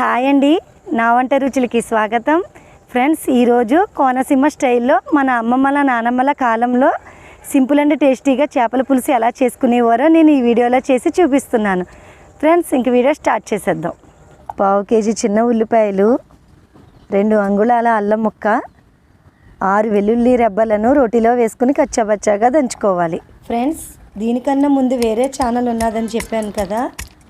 Hi అండి. నా వంట రుచులకి స్వాగతం. ఫ్రెండ్స్ ఈరోజు కోనసీమ స్టైల్లో మన అమ్మమ్మల నానమ్మల కాలంలో సింపుల్ అండ్ టేస్టీగా చేపల పులుసు ఎలా చేసుకునేవారో నేను ఈ వీడియోలో చేసి చూపిస్తున్నాను. ఫ్రెండ్స్ ఇంక వీడియో స్టార్ట్ చేసేద్దాం. పావు కేజీ చిన్న ఉల్లిపాయలు రెండు అంగుళాల అల్లం ముక్క ఆరు వెల్లుల్లి రెబ్బలను రోటిలో వేసుకుని కచ్చాబచ్చాగా దంచుకోవాలి. ఫ్రెండ్స్ దీనికన్నా ముందు వేరే ఛానల్ ఉన్నదని చెప్పాను కదా.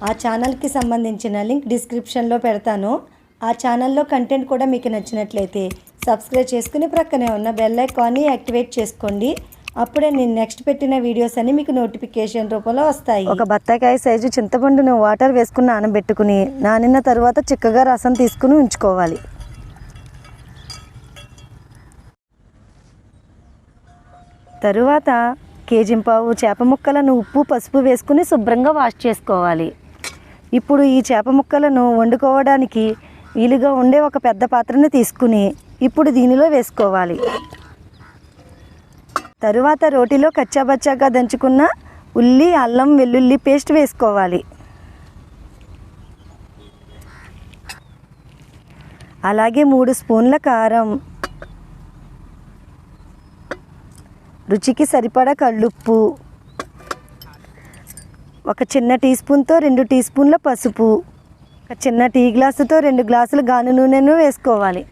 ఆ ఛానల్కి సంబంధించిన లింక్ డిస్క్రిప్షన్లో పెడతాను. ఆ ఛానల్లో కంటెంట్ కూడా మీకు నచ్చినట్లయితే సబ్స్క్రైబ్ చేసుకుని ప్రక్కనే ఉన్న బెల్ ఐకాన్ని యాక్టివేట్ చేసుకోండి. అప్పుడే నేను నెక్స్ట్ పెట్టిన వీడియోస్ అన్ని మీకు నోటిఫికేషన్ రూపంలో వస్తాయి. ఒక బత్తాకాయ సైజు చింతపండును వాటర్ వేసుకుని నానబెట్టుకుని నానిన తర్వాత చిక్కగా రసం తీసుకుని ఉంచుకోవాలి. తరువాత కేజింపావు చేప ముక్కలను ఉప్పు పసుపు వేసుకుని శుభ్రంగా వాష్ చేసుకోవాలి. ఇప్పుడు ఈ చేప ముక్కలను వండుకోవడానికి వీలుగా ఉండే ఒక పెద్ద పాత్రను తీసుకుని ఇప్పుడు దీనిలో వేసుకోవాలి. తరువాత రోటిలో కచ్చాబచ్చాగా దంచుకున్న ఉల్లి అల్లం వెల్లుల్లి పేస్ట్ వేసుకోవాలి. అలాగే మూడు స్పూన్ల కారం. రుచికి సరిపడా కళ్ళుప్పు. ఒక చిన్న టీ స్పూన్తో రెండు టీ స్పూన్ల పసుపు ఒక చిన్న టీ గ్లాసుతో రెండు గ్లాసులు గాను నూనెను వేసుకోవాలి.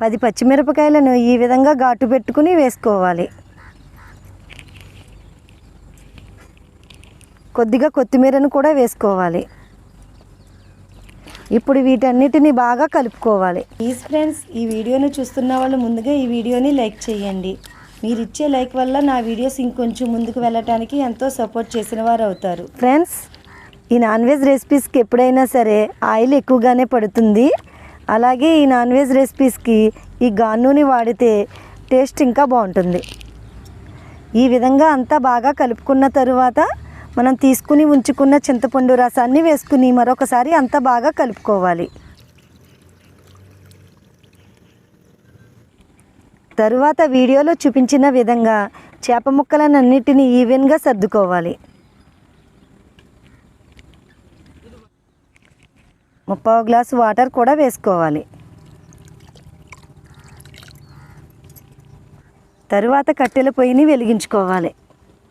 పది పచ్చిమిరపకాయలను ఈ విధంగా ఘాటు పెట్టుకుని వేసుకోవాలి. కొద్దిగా కొత్తిమీరను కూడా వేసుకోవాలి. ఇప్పుడు వీటన్నిటిని బాగా కలుపుకోవాలి. ప్లీజ్ ఫ్రెండ్స్ ఈ వీడియోని చూస్తున్న వాళ్ళు ముందుగా ఈ వీడియోని లైక్ చేయండి. మీరు ఇచ్చే లైక్ వల్ల నా వీడియోస్ ఇంకొంచెం ముందుకు వెళ్ళటానికి ఎంతో సపోర్ట్ చేసిన వారు అవుతారు. ఫ్రెండ్స్ ఈ నాన్ వెజ్ రెసిపీస్కి ఎప్పుడైనా సరే ఆయిల్ ఎక్కువగానే పడుతుంది. అలాగే ఈ నాన్ వెజ్ రెసిపీస్కి ఈ గాన్నూని వాడితే టేస్ట్ ఇంకా బాగుంటుంది. ఈ విధంగా అంతా బాగా కలుపుకున్న తరువాత మనం తీసుకుని ఉంచుకున్న చింతపండు రసాన్ని వేసుకుని మరొకసారి అంతా బాగా కలుపుకోవాలి. తరువాత వీడియోలో చూపించిన విధంగా చేప ముక్కలన్నిటిని ఈవెన్గా సర్దుకోవాలి. ముప్పావు గ్లాసు వాటర్ కూడా వేసుకోవాలి. తరువాత కట్టెల పొయ్యిని వెలిగించుకోవాలి.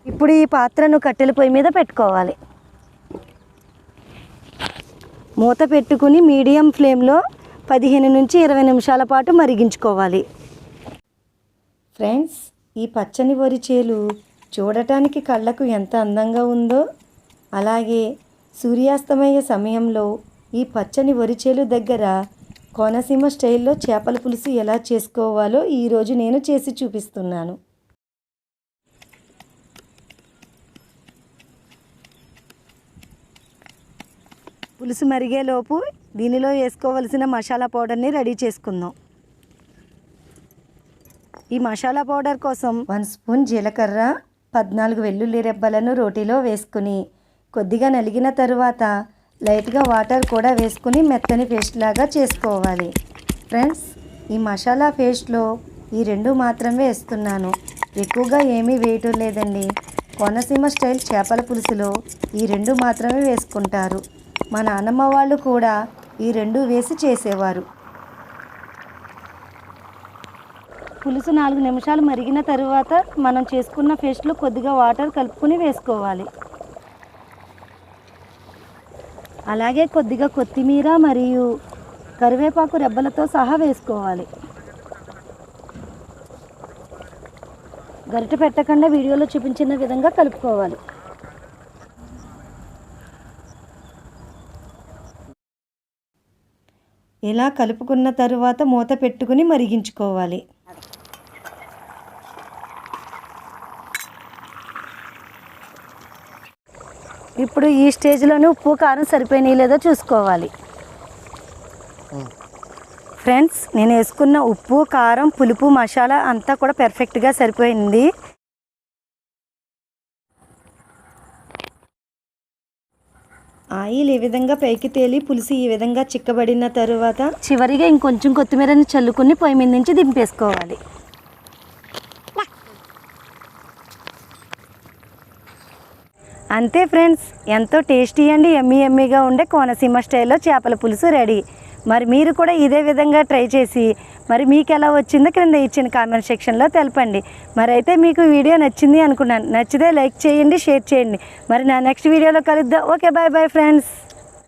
ఇప్పుడు ఈ పాత్రను కట్టెల పొయ్యి మీద పెట్టుకోవాలి. మూత పెట్టుకుని మీడియం ఫ్లేమ్లో పదిహేను నుంచి ఇరవై నిమిషాల పాటు మరిగించుకోవాలి. ఫ్రెండ్స్ ఈ పచ్చని వరి చేలు చూడటానికి కళ్ళకు ఎంత అందంగా ఉందో. అలాగే సూర్యాస్తమయ సమయంలో ఈ పచ్చని వరి చేలు దగ్గర కోనసీమ స్టైల్లో చేపల పులుసు ఎలా చేసుకోవాలో ఈరోజు నేను చేసి చూపిస్తున్నాను. పులుసు మరిగేలోపు దీనిలో వేసుకోవలసిన మసాలా పౌడర్ని రెడీ చేసుకుందాం. ఈ మసాలా పౌడర్ కోసం వన్ స్పూన్ జీలకర్ర పద్నాలుగు వెల్లుల్లి రెబ్బలను రోటీలో వేసుకుని కొద్దిగా నలిగిన తరువాత లైట్గా వాటర్ కూడా వేసుకుని మెత్తని పేస్ట్ లాగా చేసుకోవాలి. ఫ్రెండ్స్ ఈ మసాలా పేస్ట్లో ఈ రెండు మాత్రమే వేస్తున్నాను. ఎక్కువగా ఏమీ వేయటం లేదండి. కోనసీమ స్టైల్ చేపల పులుసులో ఈ రెండు మాత్రమే వేసుకుంటారు. మా నాన్నమ్మ వాళ్ళు కూడా ఈ రెండు వేసి చేసేవారు. పులుసు నాలుగు నిమిషాలు మరిగిన తరువాత మనం చేసుకున్న పేస్ట్లో కొద్దిగా వాటర్ కలుపుకొని వేసుకోవాలి. అలాగే కొద్దిగా కొత్తిమీర మరియు కరివేపాకు రెబ్బలతో సహా వేసుకోవాలి. గరిట పెట్టకుండా వీడియోలో చూపించిన విధంగా కలుపుకోవాలి. ఇలా కలుపుకున్న తరువాత మూత పెట్టుకుని మరిగించుకోవాలి. ఇప్పుడు ఈ స్టేజ్లోనే ఉప్పు కారం సరిపోయినాయి లేదో చూసుకోవాలి. ఫ్రెండ్స్ నేను వేసుకున్న ఉప్పు కారం పులుపు మసాలా అంతా కూడా పెర్ఫెక్ట్గా సరిపోయింది. ఆయిల్ ఈ విధంగా పైకి తేలి పులుసు ఈ విధంగా చిక్కబడిన తరువాత చివరిగా ఇంకొంచెం కొత్తిమీరని చల్లుకుని పొయ్యి మీద నుంచి దింపేసుకోవాలి. అంతే ఫ్రెండ్స్ ఎంతో టేస్టీ అండి ఎమ్మీ ఎమ్మీగా ఉండే కోనసీమ స్టైల్లో చేపల పులుసు రెడీ. మరి మీరు కూడా ఇదే విధంగా ట్రై చేసి మరి మీకు ఎలా వచ్చిందో క్రింద ఇచ్చిన కామెంట్ సెక్షన్లో తెలపండి. మరి అయితే మీకు వీడియో నచ్చింది అనుకున్నాను. నచ్చితే లైక్ చేయండి షేర్ చేయండి. మరి నా నెక్స్ట్ వీడియోలో కలుద్దాం. Okay bye bye friends.